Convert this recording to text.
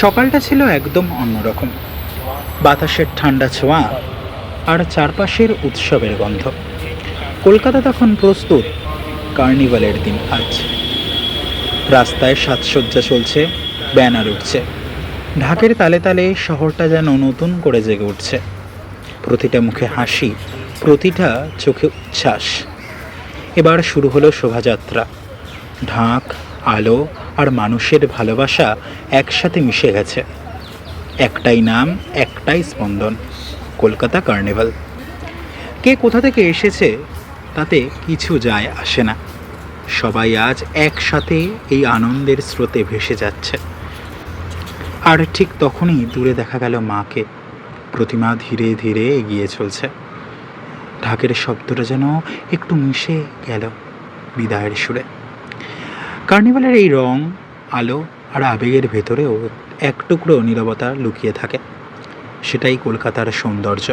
সকালটা ছিল একদম অন্যরকম। বাতাসের ঠান্ডা ছোঁয়া আর চারপাশের উৎসবের গন্ধ। কলকাতা তখন প্রস্তুত কার্নিভালের দিন আজ। রাস্তায় সাজসজ্জা চলছে, ব্যানার উঠছে। ঢাকের তালে তালে শহরটা যেন নতুন করে জেগে উঠছে। প্রতিটা মুখে হাসি, প্রতিটা চোখে উচ্ছ্বাস। এবার শুরু হলো শোভাযাত্রা। ঢাক আলো আর মানুষের ভালোবাসা একসাথে মিশে গেছে। একটাই নাম, একটাই স্পন্দন, কলকাতা কার্নিভাল। কে কোথা থেকে এসেছে তাতে কিছু যায় আসে না। সবাই আজ একসাথে এই আনন্দের স্রোতে ভেসে যাচ্ছে। আর ঠিক তখনই দূরে দেখা গেল মাকে। প্রতিমা ধীরে ধীরে এগিয়ে চলছে। ঢাকের শব্দটা যেন একটু মিশে গেল বিদায়ের সুরে। কার্নিভালের এই রং, আলো আর আবেগের ভেতরেও এক টুকরো নীরবতা লুকিয়ে থাকে। সেটাই কলকাতার সৌন্দর্য।